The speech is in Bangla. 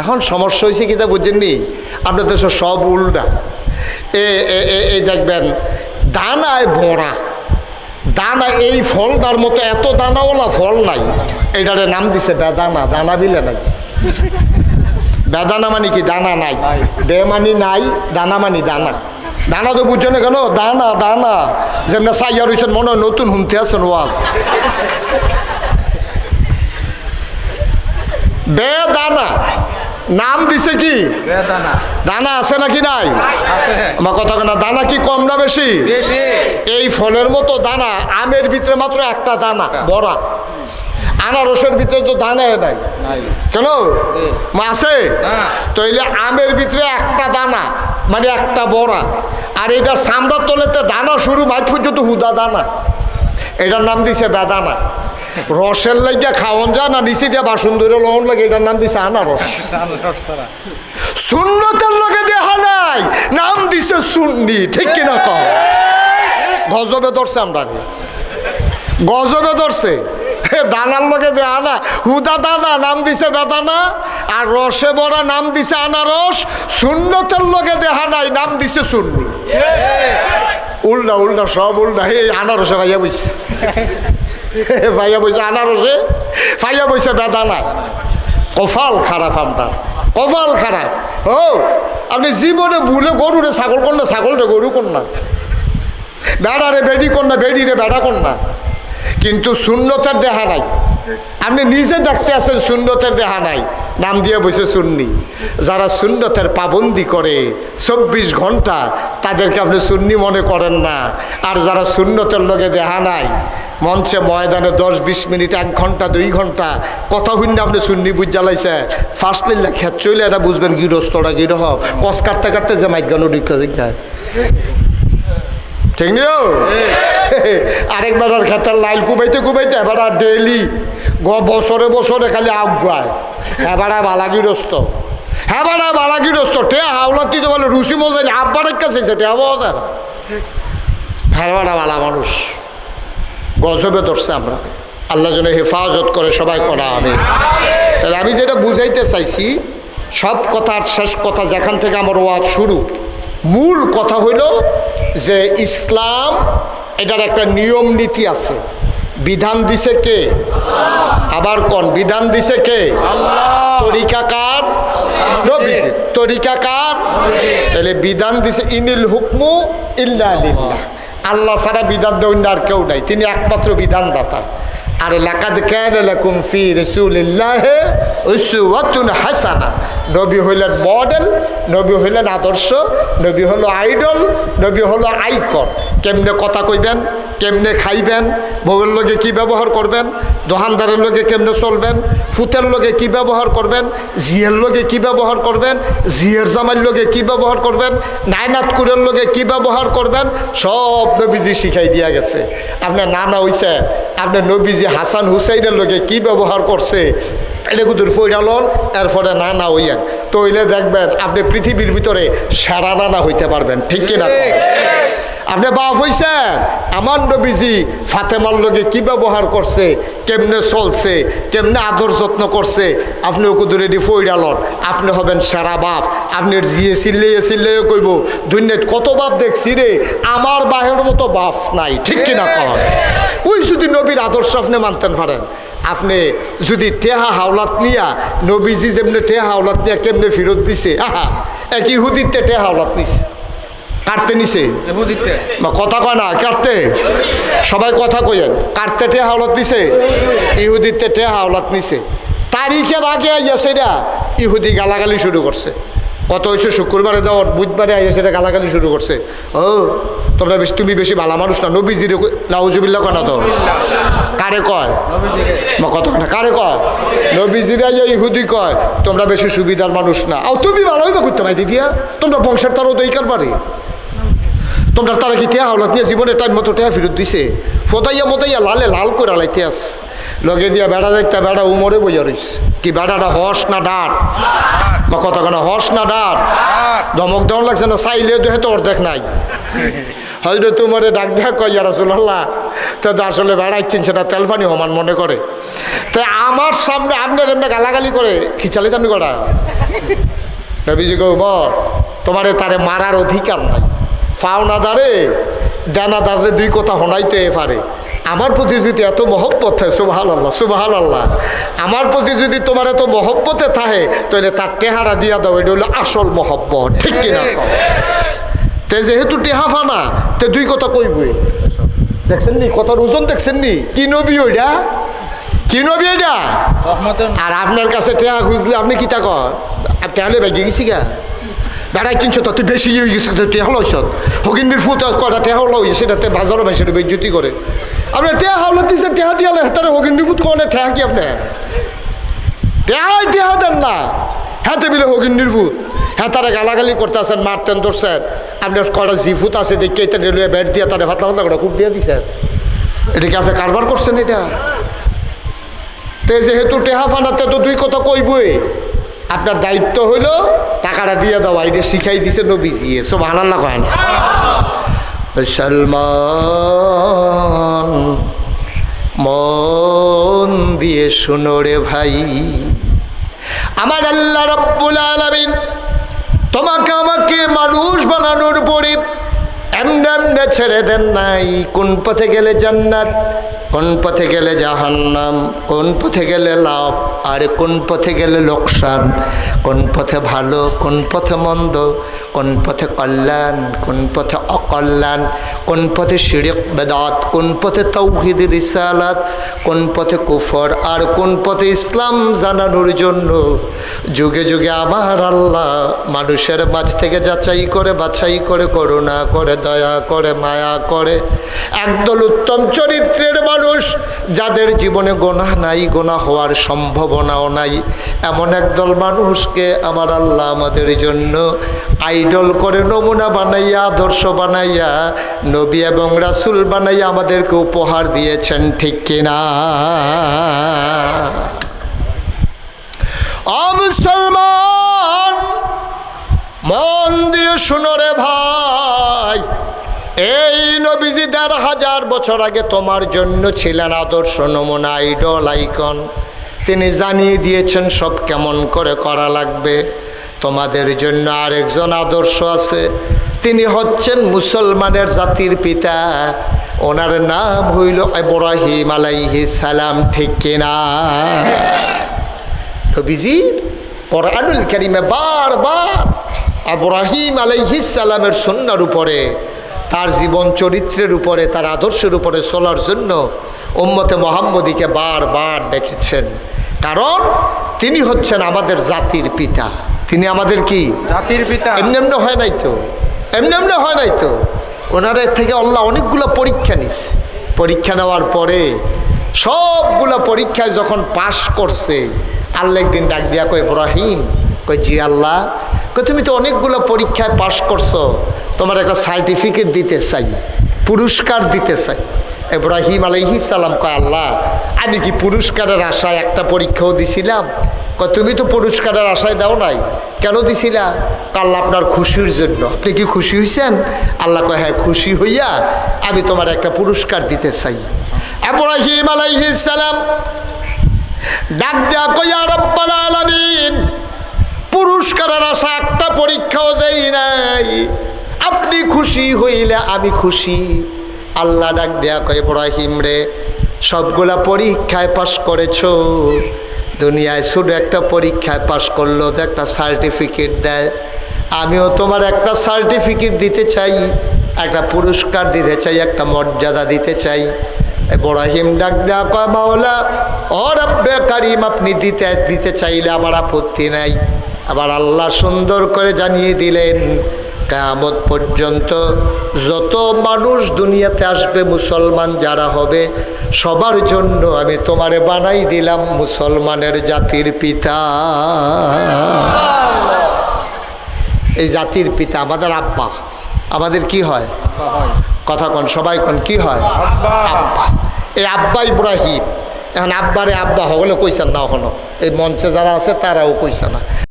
এখন সমস্যা হয়েছে কিনা বুঝছেননি আপনার দেশে সব উল্টা। এ এই দেখবেন, দানায় ভরা। দানা এই ফল ফলটার মতো এত দানাওয়ালা ফল নাই। এটারে নাম দিছে বেদানা, দানা বিলে নাই। বেদানা মানে কি? দানা নাই। বে মানি নাই, দানা মানি দানা। দানা তো বুঝছ না কেন? দানা দানা। যেমন সাইয়া রয়েছেন মনে হয় নতুন শুনতে আছেন ওয়াজ। বে দানা নাম দিছে কি? দানা। আছে নাকি নাই? আমার কথা কেনা দানা কি কম না বেশি? এই ফলের মতো দানা আমের ভিতরে মাত্র একটা দানা বড়া। আনারসের ভিতরে তো দানা নাই। কেন? আছে? না। তো এলে আমের ভিতরে একটা দানা মানে একটা বড়া। আর এটা সামরার তলেতে দানা শুরু মাছ পর্যন্ত হুদা দানা। এটার নাম দিছে বেদানা। রসের লাগিয়া খাওয়ান যা না নিচে দিয়ে বাসন ধরে লহন লাগে এটার নাম দিছে আনারস। সুন্নতের লগে দেখা নাই নাম দিছে সুন্নি ঠিক কিনা কম গজবে ধরছে আমরা। গজবে ধরছে। দানার লগে দেয়া না হুদা দানা নাম দিছে বেদানা আর রসে বড়া নাম দিছে আনারস। সুন্নতের লগে দেহা নাই নাম দিছে সুন্নি। উল্টা উল্টা সব উল্টা। হে আনারসে ভাইয়া বইছে। হে, ভাইয়া বইছে আনারসে? ভাইয়া বইছে বেদানা। কফাল খারাপ আপনার, কপাল খারাপ। ও, আপনি জীবনে ভুলে গরুরে ছাগল কন্যা, ছাগলরে গরু কন্যা। বেড়ারে বেডি কন্যা, বেডিরে বেড়া কন্যা। কিন্তু শূন্যতার দেহা নাই। আপনি নিজে দেখতে আছেন শূন্যতের দেহা নাই। নাম দিয়ে বসে শুননি যারা শূন্যতের পাবন্দি করে চব্বিশ ঘণ্টা তাদেরকে আপনি সুন্নি মনে করেন না। আর যারা শূন্যতের লগে দেহা নাই মঞ্চে ময়দানে দশ বিশ মিনিট এক ঘণ্টা দুই ঘণ্টা কথা শুনলে আপনি সুন্নি বুঝ জ্বালাইছে ফার্স্ট লাইন খেত চলে এটা বুঝবেন গৃহস্থরা গৃহ কস কাটতে কাটতে যে মাইক গানো ঢুকা যায় ঠিক নিও? আরেক বেড়ার খেতার লাইল কুবাইতে কুবাইতে এবারা ডেইলি গ বছরে বছরে খালি আগুয়ায় এবারা বালাগিরস্ত। হ্যাঁ বাড়া বালাগিরস্ত। টে হাওলা তুই তো বলে, রুচি মজাই আব্বার কাছে টে পাওয়া যায় হ্যাঁ বাড়া বালা মানুষ। গজবে ধরছে আমরা। আল্লাহ যেন হেফাজত করে সবাই করা হবে তাহলে আমি যেটা বুঝাইতে চাইছি, সব কথার শেষ কথা যেখান থেকে আমার ওয়াজ শুরু, মূল কথা হইল যে ইসলাম এটার একটা নিয়ম নীতি আছে। বিধান দিছে কে? আবার কোন? বিধান দিছে কে? তরিকাকার তরিকাকার তাহলে বিধান দিছে ইনিল হুকমু ইল্লা আল্লাহ ছাড়া বিধান দেওয়ার আর কেউ নাই। তিনি একমাত্র বিধানদাতা। আর লাকাদ কান ফি উসওয়াতুন হাসানা। নবী হইলেন মডেল, নবী হইলেন আদর্শ, নবী হলো আইডল, নবী হলো আইকন। কেমনে কথা কইবেন, কেমনে খাইবেন, বউয়ের লগে কি ব্যবহার করবেন দোকানদারের লগে কেমনে চলবেন, ফুতের লগে কি ব্যবহার করবেন জিয়ের লগে কি ব্যবহার করবেন জিয়ের জামাইর লগে কি ব্যবহার করবেন, নাইনাতকুরের লগে কি ব্যবহার করবেন, সব নবীজি শিখাই দিয়া গেছে। আপনার নানা হইছে আপনার নবীজি হাসান হুসাইনের লোকে কি ব্যবহার করছে, এটা কুদুর পৈরালন এরপরে না হইয়েন তো হইলে দেখবেন, আপনি পৃথিবীর ভিতরে সারা নানা হইতে পারবেন, ঠিক কন? আপনি বাপ হইছেন আমার নবীজি ফাতেমার লগে কি ব্যবহার করছে? কেমনে চলছে? কেমনে আদর যত্ন করছে? আপনি ওকে দূরে দি ফইরালন আপনি হবেন সেরা বাপ। আপনি জিয়ে চিল্লিয়ে চিল্লিয়ে কইব, দুনিয়াত কত বাপ দেখছি রে? আমার বাহের মতো বাপ নাই। ঠিক কিনা কন? ওই যদি নবীর আদর্শ আপনি মানতেন পারেন। আপনি যদি টেহা হাওলাত নিয়া, নবীজি যেমনি টেহা হাওলাত নিয়া কেমনে ফেরত দিছে? আহা, এক ইহুদিতে টেহা হাওলাত নিছে। কাটতে নিছে। কথা কয় না, কাটতে। সবাই কথা কইেন কাটতে টে হাওলাত নিছে, ইহুদিতে টে হাওলাত নিছে। তারিখের আগে আইয়া সেটা ইহুদি গালাগালি শুরু করছে। কত হয়েছে শুক্রবারে দেওয়ার বুধবারে আইয়া সেটা গালাগালি শুরু করছে। ও, তোমরা বেশি, তুমি বেশি ভালো মানুষ না, নবীজির নাউজুবিল্লা কয় না তো? কারে কয়? কত না, কারে কয়? নবীজিরা ইয়া ইহুদি কয়, তোমরা বেশি সুবিধার মানুষ না। আর তুমি ভালো হইবা করতে পাই দিদিয়া। তোমরা বংশের তারও দইকার পারে তোমরা তারা কি টেয়া হাওলাত নিয়ে জীবনে টাইম মতো টেয়া ফেরত দিছে? ফতাইয়া মতাইয়া লালে লাল করে লাইতে আস লগে দিয়া বেড়া যাইতে বেড়া উমরে বইয়া রইস কি বেড়াটা হস না ডাট বা কথা কেন হস না ডাট ধমক দেওয়ার লাগছে না চাইলে তো হেতো অর্ধেক নাই। হয়তো তোমার ডাক দেখা কই রাসুল্লাহ তো আসলে বেড়াইছেন সেটা তেলফানি হমান মনে করে। তো আমার সামনে আপনার এমনি গালাগালি করে খিচালি জানি করা? নবীজি গৌমর তোমারে তারে মারার অধিকার নাই। পাওনাদারে দানাদারে দুই কথা হনাইতে পারে। আমার প্রতি যদি এত মহব্বত হয় সুবাহাল আল্লাহ সুবাহাল আল্লাহ আমার প্রতি যদি তোমার এত মহব্বতে থাকে তাহলে তার টেহারা দিয়া দাও এটা হলো আসল মহব্বত ঠিক কিনা? তে যেহেতু টেহা ফানা তে দুই কথা কইবই। দেখছেন নি কথার ওজন দেখছেন নি কি নবী ওইটা কি নবী এটা আর আপনার কাছে টেহা খুঁজলে আপনি কি তা কর টেহালে বেগে গেছি গা। বেড়াই চিনছ তো তুই বেশি ইয়ে গেছিস তো টেহা লইছ? হকিন্দির ফুট কটা টেহা লই সেটাতে বাজারও ভাই সেটা বেজ্জতি করে। আপনি টেহা হাওলা দিছে, টেহা দিয়ালে তারে হকিন্দির ফুট কোনে, টেহা কি আপনি? টেহাই টেহা দেন না। হ্যাঁ বিলে হকিন্দির ফুট। হ্যাঁ তারা গালাগালি করতেছেন, মারতেন, ধরছেন। আপনার কটা জিফুত আছে, দেখে এটা রেলওয়ে ব্যাট দিয়ে তারা ভাতলা ভাতলা করে খুব দিয়ে দিছেন এটা কি আপনি কারবার করছেন এটা? তে যেহেতু টেহা ফান্ডাতে তো দুই কথা কইবই। আপনার দায়িত্ব হইল টাকাটা দিয়ে দেওয়া এটা শিখাই দিছে নবীজি সব আনাল্লা কয় সলমান, মন দিয়ে শুনো রে ভাই। আমার আল্লাহ রব্বুল আলামিন তোমাকে আমাকে মানুষ বানানোর পরে এমনি ছেড়ে দেন নাই। কোন পথে গেলে জান্নাত, কোন পথে গেলে জাহান্নাম, কোন পথে গেলে লাভ, আর কোন পথে গেলে লোকসান, কোন পথে ভালো, কোন পথে মন্দ কোন পথে কল্যাণ, কোন পথে অকল্যাণ, কোন পথে শিরিক বেদাত, কোন পথে তৌহিদ রিসালাত, কোন পথে কুফর আর কোন পথে ইসলাম জানানোর জন্য যুগে যুগে আমার আল্লাহ মানুষের মাঝ থেকে যাচাই করে, বাছাই করে, করুণা করে, দয়া করে, মায়া করে। একদল উত্তম চরিত্রের মানুষ যাদের জীবনে গোনা নাই গোনা হওয়ার সম্ভাবনাও নাই। এমন একদল মানুষকে আমার আল্লাহ আমাদের জন্য আইডল করে নমুনা বানাইয়া, আদর্শ বানাইয়া, নবী এবং রাসুল বানাইয়া আমাদেরকে উপহার দিয়েছেন, ঠিক কিনা? মুসলমান, মন দিয়ে শুনো রে ভাই, এই নবীজি দেড় হাজার বছর আগে তোমার জন্য ছিলেন আদর্শ নমুনা আইডল আইকন তিনি জানিয়ে দিয়েছেন, সব কেমন করে করা লাগবে? তোমাদের জন্য আরেকজন আদর্শ আছে। তিনি হচ্ছেন মুসলমানের জাতির পিতা। ওনার নাম হইল ইব্রাহিম আলাইহিস সালাম, ঠিক কিনা নবীজির কোরআনুল কারিমে বারবার আবরাহিম আলাইহিস সালামের সন্ন্যার উপরে, তার জীবন চরিত্রের উপরে, তার আদর্শের উপরে চলার জন্য উম্মতে মোহাম্মদীকে বারবার ডেকেছেন। কারণ তিনি হচ্ছেন আমাদের জাতির পিতা। তিনি আমাদের কি? জাতির পিতা। এমনি এমনি হয় নাই তো। এমনি এমনি হয় নাই তো। ওনাদের থেকে আল্লাহ অনেকগুলো পরীক্ষা নিছে। পরীক্ষা নেওয়ার পরে সবগুলো পরীক্ষায় যখন পাশ করছে আল্লাহ একদিন ডাক দিয়া কয় ইব্রাহিম। কয় জি আল্লাহ। কয় তুমি তো অনেকগুলো পরীক্ষায় পাশ করছ। তোমার একটা সার্টিফিকেট দিতে চাই পুরস্কার দিতে চাই। ইব্রাহিম আলাইহি সালাম কয় আল্লাহ আমি কি পুরস্কারের আশায় একটা পরীক্ষাও দিছিলাম? তুমি তো পুরস্কারের আশায় দাও নাই। কেন দিছিলা? আল্লাহ আপনার খুশির জন্য। আপনি কি খুশি হয়েছেন আল্লাহ কয় হ্যাঁ খুশি হইয়া আমি তোমার একটা পুরস্কার দিতে চাই। আলাইহিস সালাম ডাক দেয়া কইয়া রব্বাল আলামিন, পুরস্কারের আশা একটা পরীক্ষাও দেই নাই। আপনি খুশি হইলে আমি খুশি। আল্লাহ ডাক দেয়া কয়, ইব্রাহিম রে, সবগুলা পরীক্ষায় পাশ করেছ। দুনিয়ায় শুধু একটা পরীক্ষায় পাশ করল, তো একটা সার্টিফিকেট দেয়। আমিও তোমার একটা সার্টিফিকেট দিতে চাই, একটা পুরস্কার দিতে চাই, একটা মর্যাদা দিতে চাই। ইব্রাহিম ডাক দেয়া কয় কারিম, আপনি দিতে দিতে চাইলে আমার আপত্তি নাই। আবার আল্লাহ সুন্দর করে জানিয়ে দিলেন কেয়ামত পর্যন্ত যত মানুষ দুনিয়াতে আসবে মুসলমান যারা হবে, সবার জন্য আমি তোমারে বানাই দিলাম মুসলমানের জাতির পিতা। এই জাতির পিতা আমাদের আব্বা। আমাদের কি হয়? কথা কন, সবাই কন, কি হয়? আব্বা। এই আব্বা ইব্রাহিম। এখন আব্বারে আব্বা হগলে কইছেন না এখনও। এই মঞ্চে যারা আছে তারাও কইছে না।